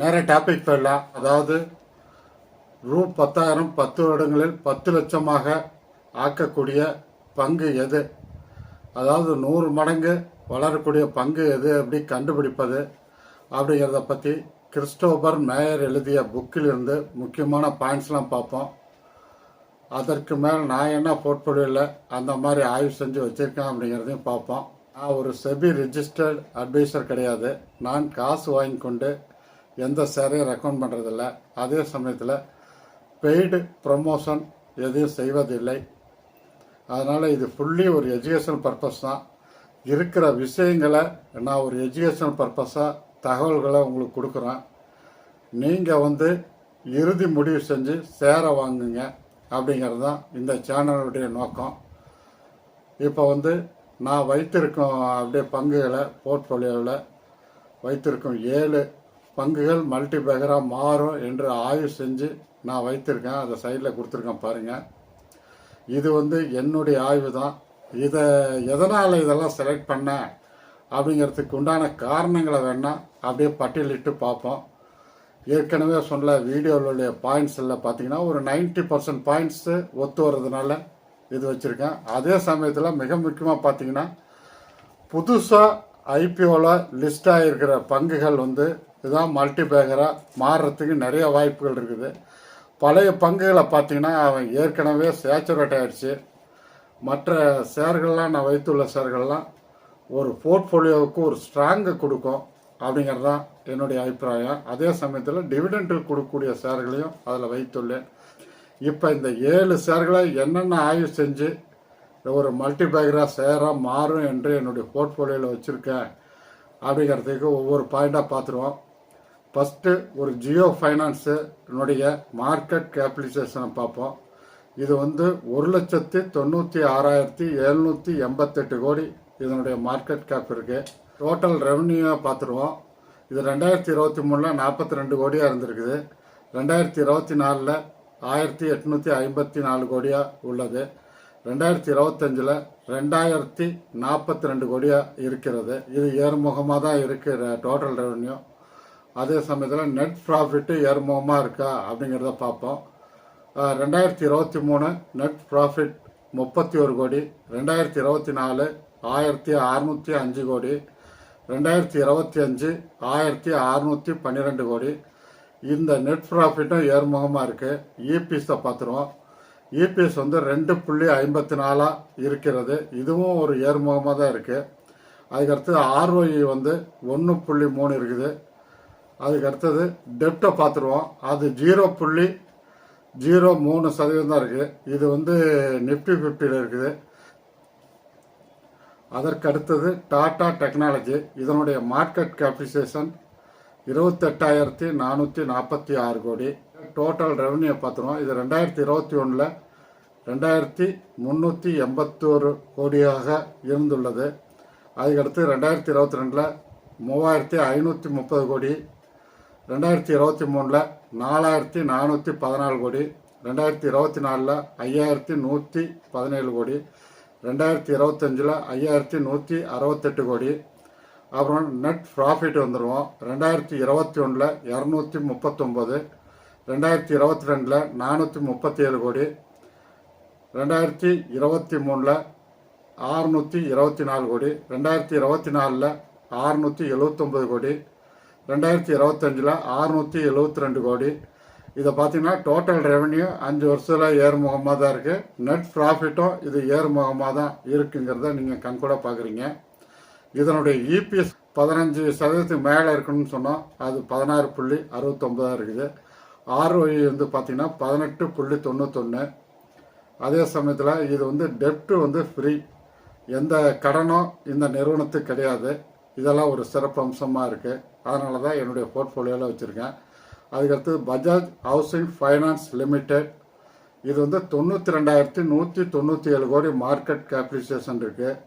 நேர டாபிக் போயிடலாம். அதாவது ரூ பத்தாயிரம் பத்து வருடங்களில் பத்து லட்சமாக ஆக்கக்கூடிய பங்கு எது? அதாவது நூறு மடங்கு வளரக்கூடிய பங்கு எது எப்படி கண்டுபிடிப்பது? அப்படிங்கிறத பற்றி கிறிஸ்டோபர் மேயர் எழுதிய புக்கில் இருந்து முக்கியமான பாயிண்ட்ஸ்லாம் பார்ப்போம். அதற்கு மேல் நான் என்ன போர்ட்ஃபோலியோவில் அந்த மாதிரி ஆய்வு செஞ்சு வச்சுருக்கேன் அப்படிங்கிறதையும் பார்ப்போம். நான் ஒரு செபி ரிஜிஸ்டர்ட் அட்வைசர் கிடையாது. நான் காசு வாங்கி கொண்டு எந்த ஷேரையும் ரெக்கமெண்ட் பண்ணுறதில்ல அதே சமயத்தில் பெய்டு ப்ரமோஷன் எதையும் செய்வதில்லை. அதனால் இது ஃபுல்லி ஒரு எஜுகேஷன் பர்பஸ் தான். இருக்கிற விஷயங்களை நான் ஒரு எஜுகேஷன் பர்பஸாக தகவல்களை உங்களுக்கு கொடுக்குறேன். நீங்கள் வந்து இறுதி முடிவு செஞ்சு சேர வாங்குங்க அப்படிங்கிறது தான் இந்த சேனலுடைய நோக்கம். இப்போ வந்து நான் வைத்திருக்கும் அப்படியே பங்குகளை போர்ட்ஃபோலியோவில் வைத்திருக்கும் ஏழு பங்குகள் மல்டிபேக்கராக மாறும் என்று ஆய்வு செஞ்சு நான் வைத்திருக்கேன். அதை சைடில் கொடுத்துருக்கேன் பாருங்கள் இது வந்து என்னுடைய ஆய்வு தான் இதை எதனால் இதெல்லாம் செலக்ட் பண்ணேன்? அப்படிங்கிறதுக்கு உண்டான காரணங்களை வேணால் அப்படியே பட்டியலிட்டு பார்ப்போம். ஏற்கனவே சொன்ன வீடியோவுடைய பாயிண்ட்ஸில் பார்த்தீங்கன்னா ஒரு 90% பர்சன்ட் பாயிண்ட்ஸு ஒத்து வர்றதுனால இது வச்சுருக்கேன். அதே சமயத்தில் மிக முக்கியமாக பார்த்தீங்கன்னா புதுசாக ஐபிஓவில் லிஸ்ட் ஆகிருக்கிற பங்குகள் வந்து இதுதான் மல்டி பேக்கராக மாறுறதுக்கு நிறைய வாய்ப்புகள் இருக்குது. பழைய பங்குகளை பார்த்தீங்கன்னா அவன் ஏற்கனவே சேச்சுரேட் ஆயிடுச்சு. மற்ற ஷேர்கள்லாம் நான் வைத்துள்ள ஷேர்கள்லாம் ஒரு போர்ட்ஃபோலியோவுக்கு ஒரு ஸ்ட்ராங்கை கொடுக்கும் அப்படிங்கிறது தான் என்னுடைய அபிப்பிராயம். அதே சமயத்தில் டிவிடெண்டில் கொடுக்கக்கூடிய ஷேர்களையும் அதில் வைத்துள்ளேன். இப்போ இந்த ஏழு ஷேர்களை என்னென்ன ஆய்வு செஞ்சு ஒரு மல்டிபேக்கராக சேராக மாறும் என்று என்னுடைய போர்ட்ஃபோலியோவில் வச்சுருக்கேன். அப்படிங்கிறதுக்கு ஒவ்வொரு பாயிண்டாக பார்த்துருவோம். ஃபஸ்ட்டு ஒரு ஜியோ ஃபைனான்ஸுனுடைய மார்க்கெட் கேபிடலைசேஷனை பார்ப்போம். இது வந்து ஒரு லட்சத்தி தொண்ணூற்றி ஆறாயிரத்தி எழுநூற்றி எண்பத்தெட்டு கோடி இதனுடைய மார்க்கெட் கேப் இருக்குது டோட்டல் ரெவன்யூவை பார்த்துருவோம். இது ரெண்டாயிரத்தி இருபத்தி மூணில் நாற்பத்தி ரெண்டு கோடியாக இருந்திருக்குது. ரெண்டாயிரத்தி இருபத்தி நாலில் ஆயிரத்தி எட்நூற்றி ஐம்பத்தி நாலு கோடியாக உள்ளது. ரெண்டாயிரத்தி இருபத்தஞ்சில் ரெண்டாயிரத்தி நாற்பத்தி ரெண்டு கோடியாக இருக்கிறது. இது ஏறுமுகமாக தான் இருக்கிற டோட்டல் ரெவன்யூ அதே சமயத்தில் நெட் ப்ராஃபிட்டு ஏறுமுகமாக இருக்கா அப்படிங்கிறத பார்ப்போம். ரெண்டாயிரத்தி இருபத்தி மூணு நெட் ப்ராஃபிட் முப்பத்தி ஒரு கோடி. ரெண்டாயிரத்தி இருபத்தி நாலு ஆயிரத்தி அறுநூற்றி அஞ்சு கோடி. ரெண்டாயிரத்தி இருபத்தி அஞ்சு ஆயிரத்தி அறுநூற்றி பன்னிரெண்டு கோடி. இந்த நெட் ப்ராஃபிட்டும் ஏறுமுகமாக இருக்குது இபிஎஸை பார்த்துருவோம். இபிஎஸ் வந்து ரெண்டு புள்ளி ஐம்பத்தி நாலாக இருக்கிறது. இதுவும் ஒரு ஏறுமுகமாக தான் இருக்குது அதுக்கடுத்து ஆர்ஒஇ வந்து ஒன்று புள்ளி மூணு இருக்குது. அதுக்கு அடுத்தது டெப்டை பார்த்துருவோம். அது ஜீரோ புள்ளி ஜீரோ மூணு சதவீதம் தான் இருக்குது இது வந்து நிஃப்டி ஃபிஃப்டியில் இருக்குது. அதற்கு அடுத்தது டாடா டெக்னாலஜி இதனுடைய மார்க்கெட் கேபிசேஷன் இருபத்தெட்டாயிரத்தி நானூற்றி நாற்பத்தி ஆறு கோடி. டோட்டல் ரெவன்யூ பார்த்துருவோம். இது ரெண்டாயிரத்தி இருபத்தி ஒன்றில் ரெண்டாயிரத்தி முந்நூற்றி எண்பத்தோரு கோடியாக இருந்துள்ளது. அதுக்கடுத்து ரெண்டாயிரத்தி இருபத்தி ரெண்டில் மூவாயிரத்தி ஐநூற்றி முப்பது கோடி ரெண்டாயிரத்தி இருபத்தி மூணில் நாலாயிரத்தி நானூற்றி பதினாலு கோடி ரெண்டாயிரத்தி இருபத்தி நாலில் ஐயாயிரத்தி நூற்றி பதினேழு கோடி ரெண்டாயிரத்தி இருபத்தஞ்சில் ஐயாயிரத்தி நூற்றி அறுபத்தெட்டு கோடி. அப்புறம் நெட் ப்ராஃபிட் வந்துடுவோம் ரெண்டாயிரத்தி இருபத்தி ஒன்றில் இரநூத்தி முப்பத்தொம்பது ரெண்டாயிரத்தி இருபத்தி ரெண்டில் நானூற்றி முப்பத்தி ஏழு கோடி ரெண்டாயிரத்தி இருபத்தி மூணில் ஆறுநூற்றி இருபத்தி நாலு கோடி ரெண்டாயிரத்தி இருபத்தி நாலில் ஆறுநூற்றி எழுவத்தொம்பது கோடி ரெண்டாயிரத்தி இருபத்தஞ்சில் ஆறுநூற்றி எழுவத்தி ரெண்டு கோடி. இதை பார்த்தீங்கன்னா டோட்டல் ரெவன்யூ அஞ்சு வருஷத்தில் ஏறுமுகமாக தான் இருக்குது நெட் ப்ராஃபிட்டும் இது ஏறுமுகமாக தான் இருக்குங்கிறத நீங்கள் கண்கூட பார்க்குறீங்க இதனுடைய இபிஎஸ் பதினஞ்சு சதவீதத்துக்கு மேலே இருக்குன்னு சொன்னால் அது பதினாறு புள்ளி அறுபத்தொம்பதாக இருக்குது. ஆர்ஓஇ வந்து பார்த்தீங்கன்னா பதினெட்டு புள்ளி தொண்ணூத்தொன்று அதே சமயத்தில் இது வந்து டெப்ட் வந்து ஃப்ரீ எந்த கடனும் இந்த நிறுவனத்துக்கு கிடையாது. இதெல்லாம் ஒரு சிறப்பு அம்சமாக இருக்குது அதனால தான் என்னுடைய போர்ட்ஃபோலியோவில் வச்சுருக்கேன். அதுக்கடுத்து பஜாஜ் ஹவுசிங் ஃபைனான்ஸ் லிமிடெட். இது வந்து தொண்ணூற்றி ரெண்டாயிரத்தி நூற்றி தொண்ணூற்றி ஏழு கோடி மார்க்கெட் கேபிடலைசேஷன் இருக்குது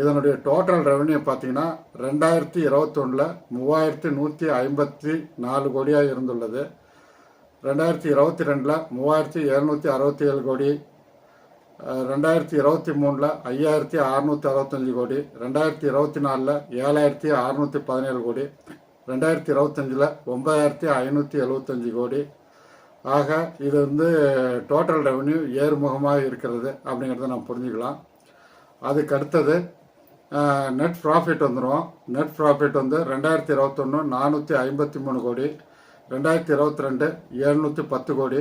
இதனுடைய டோட்டல் ரெவன்யூ பார்த்தீங்கன்னா ரெண்டாயிரத்தி இருபத்தொன்னில் மூவாயிரத்தி நூற்றி ஐம்பத்தி நாலு கோடியாக இருந்துள்ளது. ரெண்டாயிரத்தி இருபத்தி ரெண்டில் மூவாயிரத்தி எழுநூற்றி அறுபத்தி ஏழு கோடி ரெண்டாயிரத்தி இருபத்தி மூணில் ஐயாயிரத்தி அறநூற்றி அறுபத்தஞ்சு கோடி ரெண்டாயிரத்தி இருபத்தி நாலில் ஏழாயிரத்தி அறநூற்றி பதினேழு கோடி ரெண்டாயிரத்தி இருபத்தஞ்சில் ஒன்பதாயிரத்தி ஐநூற்றி எழுபத்தஞ்சி கோடி. ஆக இது வந்து டோட்டல் ரெவன்யூ ஏறுமுகமாக இருக்கிறது அப்படிங்கிறத நம்ம புரிஞ்சுக்கலாம். அதுக்கு அடுத்தது நெட் ப்ராஃபிட் வந்துடும் நெட் ப்ராஃபிட் வந்து ரெண்டாயிரத்தி இருபத்தொன்று நானூற்றி ஐம்பத்தி மூணு கோடி. ரெண்டாயிரத்தி இருபத்தி ரெண்டு எழுநூற்றி பத்து கோடி.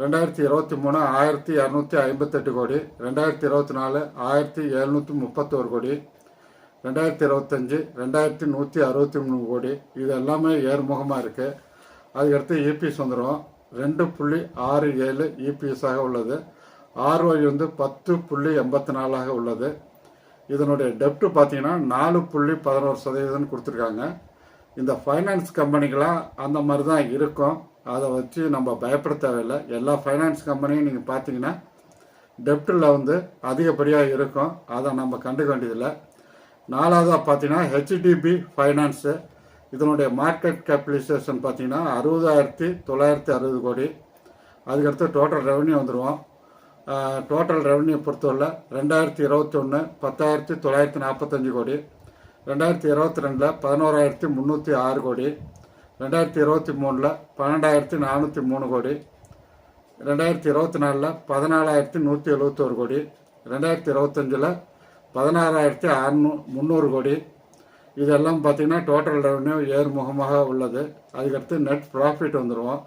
ரெண்டாயிரத்தி இருபத்தி மூணு ஆயிரத்தி இரநூத்தி ஐம்பத்தெட்டு கோடி. ரெண்டாயிரத்தி இருபத்தி நாலு ஆயிரத்தி எழுநூற்றி முப்பத்தோரு கோடி. ரெண்டாயிரத்தி இருபத்தஞ்சி ரெண்டாயிரத்தி நூற்றி அறுபத்தி மூணு கோடி. இது எல்லாமே ஏறுமுகமாக இருக்குது அதுக்கடுத்து இபிஎஸ் வந்துடும் ரெண்டு புள்ளி ஆறு ஏழு இபிஎஸ்ஸாக உள்ளது. ஆர்ஒய் வந்து பத்து புள்ளி எண்பத்தி நாலாக உள்ளது. இதனுடைய டெப்ட் பார்த்தீங்கன்னா நாலு புள்ளி பதினோரு சதவீதம்னு கொடுத்துருக்காங்க. இந்த ஃபைனான்ஸ் கம்பெனிகளாம் அந்த மாதிரி தான் இருக்கும். அதை வச்சு நம்ம பயப்பட தேவையில்லை. எல்லா ஃபைனான்ஸ் கம்பெனியும் நீங்கள் பார்த்தீங்கன்னா டெப்டில் வந்து அதிகப்படியாக இருக்கும். அதை நம்ம கண்டுக்க வேண்டியதில்லை. நாலாவதாக பார்த்தீங்கன்னா ஹெச்டிபி ஃபைனான்ஸு இதனுடைய மார்க்கெட் கேபிடலைசேஷன் பார்த்தீங்கன்னா அறுபதாயிரத்தி தொள்ளாயிரத்தி அறுபது கோடி. அதுக்கடுத்து டோட்டல் ரெவன்யூ வந்துடுவோம் டோட்டல் ரெவன்யூ பொறுத்தவரை ரெண்டாயிரத்தி இருபத்தி ஒன்று பத்தாயிரத்தி தொள்ளாயிரத்தி நாற்பத்தஞ்சு கோடி. ரெண்டாயிரத்தி இருபத்தி ரெண்டில் பதினோராயிரத்தி முந்நூற்றி ஆறு கோடி ரெண்டாயிரத்தி இருபத்தி மூணில் பன்னெண்டாயிரத்தி நானூற்றி மூணு கோடி ரெண்டாயிரத்தி இருபத்தி நாலில் பதினாலாயிரத்தி நூற்றி எழுபத்தோரு கோடி ரெண்டாயிரத்தி இருபத்தஞ்சில் பதினாறாயிரத்தி அறுநூ முந்நூறு கோடி. இதெல்லாம் பார்த்தீங்கன்னா டோட்டல் ரெவன்யூ ஏறுமுகமாக உள்ளது. அதுக்கடுத்து நெட் ப்ராஃபிட் வந்துடுவோம்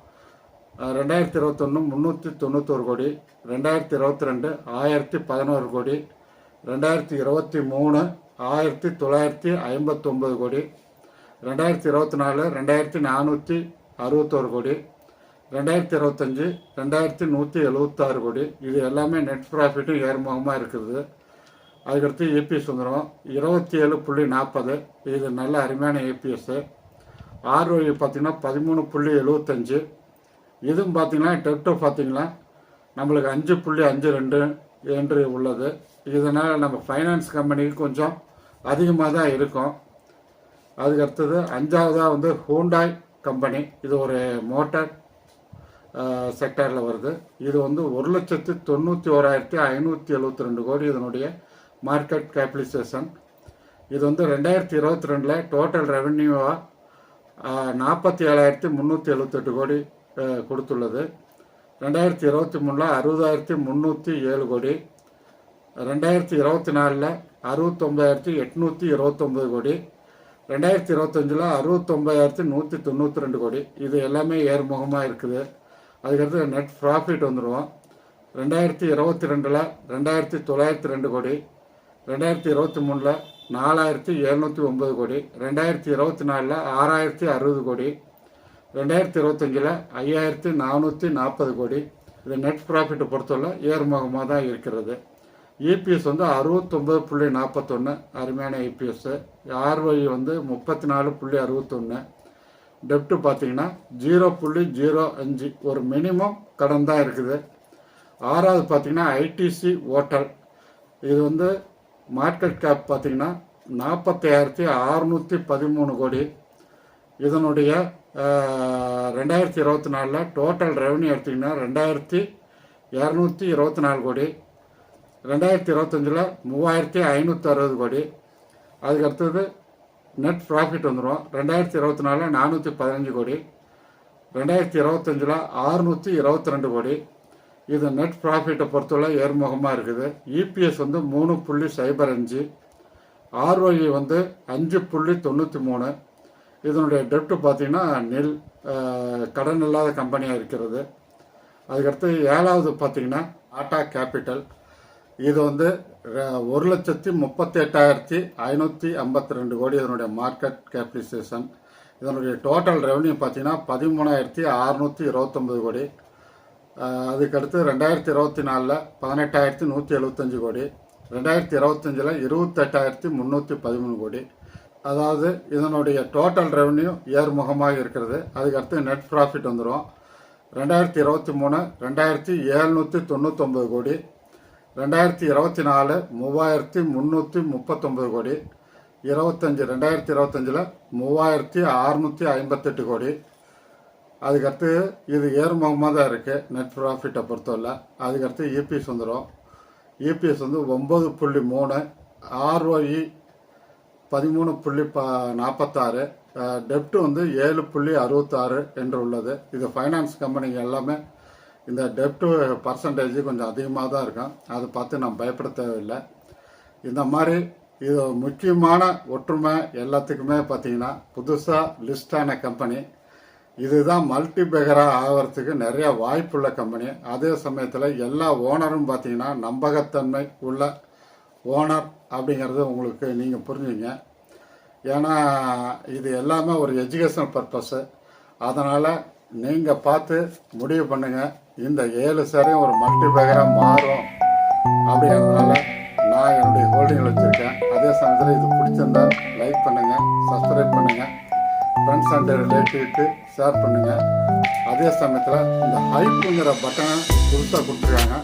ரெண்டாயிரத்தி இருபத்தொன்று முந்நூற்றி தொண்ணூத்தோரு கோடி ரெண்டாயிரத்தி இருபத்தி ரெண்டு ஆயிரத்தி பதினோரு கோடி ரெண்டாயிரத்தி இருபத்தி மூணு ஆயிரத்தி தொள்ளாயிரத்தி ஐம்பத்தொம்பது கோடி ரெண்டாயிரத்தி இருபத்தி நாலு ரெண்டாயிரத்தி நானூற்றி அறுபத்தோரு கோடி ரெண்டாயிரத்தி இருபத்தஞ்சி ரெண்டாயிரத்தி நூற்றி எழுபத்தாறு கோடி. இது எல்லாமே நெட் ப்ராஃபிட்டும் ஏறுமுகமாக இருக்குது. அதுக்கடுத்து ஏபிஎஸ் வந்துடும் இருபத்தி ஏழு புள்ளி நாற்பது. இது நல்ல அருமையான ஏபிஎஸ்ஸு ஆர்ஓஇ பார்த்தீங்கன்னா பதிமூணு புள்ளி எழுபத்தஞ்சு இதுவும் பார்த்திங்கன்னா டெப்டோ பார்த்திங்கன்னா நம்மளுக்கு அஞ்சு புள்ளி அஞ்சு ரெண்டு என்று உள்ளது. இதனால் நம்ம ஃபைனான்ஸ் கம்பெனிக்கு கொஞ்சம் அதிகமாக தான் இருக்கும். அதுக்கு அடுத்தது அஞ்சாவதாக வந்து ஹூண்டாய் கம்பெனி இது ஒரு மோட்டார் செக்டரில் வருது. இது வந்து ஒரு லட்சத்து தொண்ணூற்றி ஓராயிரத்தி ஐநூற்றி எழுபத்தி ரெண்டு கோடி இதனுடைய மார்க்கெட் கேபிடலைசேஷன் இது வந்து ரெண்டாயிரத்தி இருபத்தி ரெண்டில் டோட்டல் ரெவென்யூவாக நாற்பத்தி ஏழாயிரத்தி முந்நூற்றி எழுபத்தெட்டு கோடி கொடுத்துள்ளது. ரெண்டாயிரத்தி இருபத்தி மூணில் அறுபதாயிரத்தி முந்நூற்றி ஏழு கோடி. ரெண்டாயிரத்தி இருபத்தி நாலில் அறுபத்தொம்பதாயிரத்தி எட்நூற்றி இருபத்தொம்பது கோடி. ரெண்டாயிரத்தி இருபத்தஞ்சில் அறுபத்தொம்பதாயிரத்தி நூற்றி தொண்ணூற்றி ரெண்டு கோடி. இது எல்லாமே ஏர்முகமாக இருக்குது. அதுக்கடுத்து நெட் ப்ராஃபிட் வந்துடுவோம் ரெண்டாயிரத்தி இருபத்தி ரெண்டில் ரெண்டாயிரத்தி தொள்ளாயிரத்தி ரெண்டு கோடி. ரெண்டாயிரத்தி இருபத்தி மூணில் நாலாயிரத்தி எழுநூற்றி ஒம்பது கோடி. ரெண்டாயிரத்தி இருபத்தி நாலில் ஆறாயிரத்தி அறுபது கோடி. ரெண்டாயிரத்தி இருபத்தஞ்சில் ஐயாயிரத்தி நானூற்றி நாற்பது கோடி. இது நெட் ப்ராஃபிட்டை பொறுத்தவரை ஏர்முகமாக தான் இருக்கிறது. இபிஎஸ் வந்து அறுபத்தொம்பது புள்ளி நாற்பத்தொன்று அருமையான இபிஎஸ்ஸு ஆர்ஒய் வந்து முப்பத்தி நாலு புள்ளி அறுபத்தொன்று டெப்ட்டு பார்த்தீங்கன்னா ஜீரோ புள்ளி ஜீரோ அஞ்சு. ஒரு மினிமம் கடன் தான் இருக்குது. ஆறாவது பார்த்தீங்கன்னா ஐடிசி ஓட்டல். இது வந்து மார்க்கெட் கேப் பார்த்தீங்கன்னா நாற்பத்தாயிரத்தி அறுநூற்றி பதிமூணு கோடி. இதனுடைய ரெண்டாயிரத்தி இருபத்தி நாலில் டோட்டல் ரெவன்யூ எடுத்திங்கன்னா ரெண்டாயிரத்தி இரநூத்தி இருபத்தி நாலு கோடி. ரெண்டாயிரத்தி இருபத்தஞ்சில் மூவாயிரத்தி ஐநூற்றி அறுபது கோடி. அதுக்கு அடுத்தது நெட் ப்ராஃபிட் வந்துடும் ரெண்டாயிரத்தி இருபத்தி நாலில் நானூற்றி பதினஞ்சு கோடி. ரெண்டாயிரத்தி இருபத்தஞ்சில் ஆறுநூற்றி இருபத்தி ரெண்டு கோடி. இது நெட் ப்ராஃபிட்டை பொறுத்தவரை ஏர்முகமாக இருக்குது. இபிஎஸ் வந்து மூணு புள்ளி சைபர் அஞ்சு. ஆர்ஒஇ வந்து அஞ்சு புள்ளி தொண்ணூற்றி மூணு. இதனுடைய டெப்ட் பார்த்தீங்கன்னா நெல் கடன் இல்லாத கம்பெனியாக இருக்கிறது. அதுக்கடுத்து ஏழாவது பார்த்தீங்கன்னா ஆட்டா கேபிட்டல் இது வந்து ஒரு லட்சத்தி முப்பத்தி எட்டாயிரத்தி ஐநூற்றி ஐம்பத்தி ரெண்டு கோடி இதனுடைய மார்க்கெட் கேபிடலைசேஷன் இதனுடைய டோட்டல் ரெவன்யூ பார்த்தீங்கன்னா பதிமூணாயிரத்தி அறுநூற்றி இருபத்தொம்பது கோடி. அதுக்கடுத்து ரெண்டாயிரத்தி இருபத்தி நாலில் பதினெட்டாயிரத்தி நூற்றி எழுபத்தஞ்சு கோடி. ரெண்டாயிரத்தி இருபத்தஞ்சில் இருபத்தெட்டாயிரத்தி முந்நூற்றி பதிமூணு கோடி. அதாவது இதனுடைய டோட்டல் ரெவன்யூ ஏர்முகமாக இருக்கிறது. அதுக்கடுத்து நெட் ப்ராஃபிட் வந்துடும் ரெண்டாயிரத்தி இருபத்தி மூணு ரெண்டாயிரத்தி ஏழ்நூற்றி தொண்ணூத்தொம்பது கோடி. ரெண்டாயிரத்தி இருபத்தி நாலு மூவாயிரத்தி முந்நூற்றி முப்பத்தொம்பது கோடி. இருபத்தஞ்சி ரெண்டாயிரத்தி இருபத்தஞ்சில் மூவாயிரத்தி அறுநூற்றி ஐம்பத்தெட்டு கோடி. அதுக்கடுத்து இது ஏறுமுகமாக தான் இருக்குது நெட் ப்ராஃபிட்டை பொறுத்தவரை. அதுக்கடுத்து இபிஎஸ் வந்துடும் இபிஎஸ் வந்து ஒம்பது புள்ளி மூணு ஆர்ஓஇ பதிமூணு புள்ளி ப நாற்பத்தாறு டெப்ட் வந்து ஏழு புள்ளி அறுபத்தாறு என்று உள்ளது. இது ஃபைனான்ஸ் கம்பெனிங்க எல்லாமே இந்த டெப்ட் பர்சன்டேஜ் கொஞ்சம் அதிகமாக தான் இருக்கும் அதை பார்த்து நம்ம பயப்பட தேவையில்லை. இந்த மாதிரி இது முக்கியமான ஒற்றுமை எல்லாத்துக்குமே பார்த்தீங்கன்னா புதுசாக லிஸ்டான கம்பெனி இதுதான் மல்டி பேகராக ஆகிறதுக்கு நிறைய வாய்ப்புள்ள கம்பெனி அதே சமயத்தில் எல்லா ஓனரும் பார்த்தீங்கன்னா நம்பகத்தன்மை உள்ள ஓனர் அப்படிங்கிறது உங்களுக்கு நீங்கள் புரிஞ்சுங்க. ஏன்னா இது எல்லாமே ஒரு எஜுகேஷனல் பர்பஸ்ஸு அதனால் நீங்கள் பார்த்து முடிவு பண்ணுங்கள் இந்த ஏழு சேரையும் ஒரு மல்டி பேகராக மாறும் அப்படிங்கிறதுனால நான் என்னுடைய ஹோல்டிங்கில் வச்சுருக்கேன். அதே சமயத்தில் இது பிடிச்சிருந்தா லைக் பண்ணுங்கள் சப்ஸ்கிரைப் பண்ணுங்கள் ஃப்ரெண்ட்ஸ் அண்ட் ரிலேட்டிவ்க்கு ஷேர் பண்ணுங்கள் அதே சமயத்தில் இந்த ஹைப்புங்கிற பட்டனை புதுசாக கொடுத்துருக்காங்க.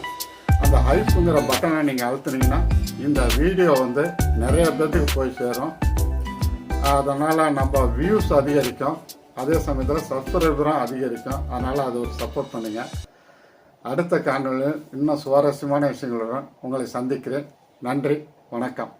அந்த ஹைப்புங்கிற பட்டனை நீங்கள் அழுத்துனீங்கன்னா இந்த வீடியோ வந்து நிறைய பேர்த்துக்கு போய் சேரும். அதனால் நம்ம வியூஸ் அதிகரிக்கும். அதே சமயத்தில் சப்ஸ்கிரைபரும் அதிகரிக்கும். அதனால் அது ஒரு சப்போர்ட் பண்ணுங்கள் அடுத்த காணொலியில் இன்னும் சுவாரஸ்யமான விஷயங்களுடன் உங்களை சந்திக்கிறேன். நன்றி. வணக்கம்.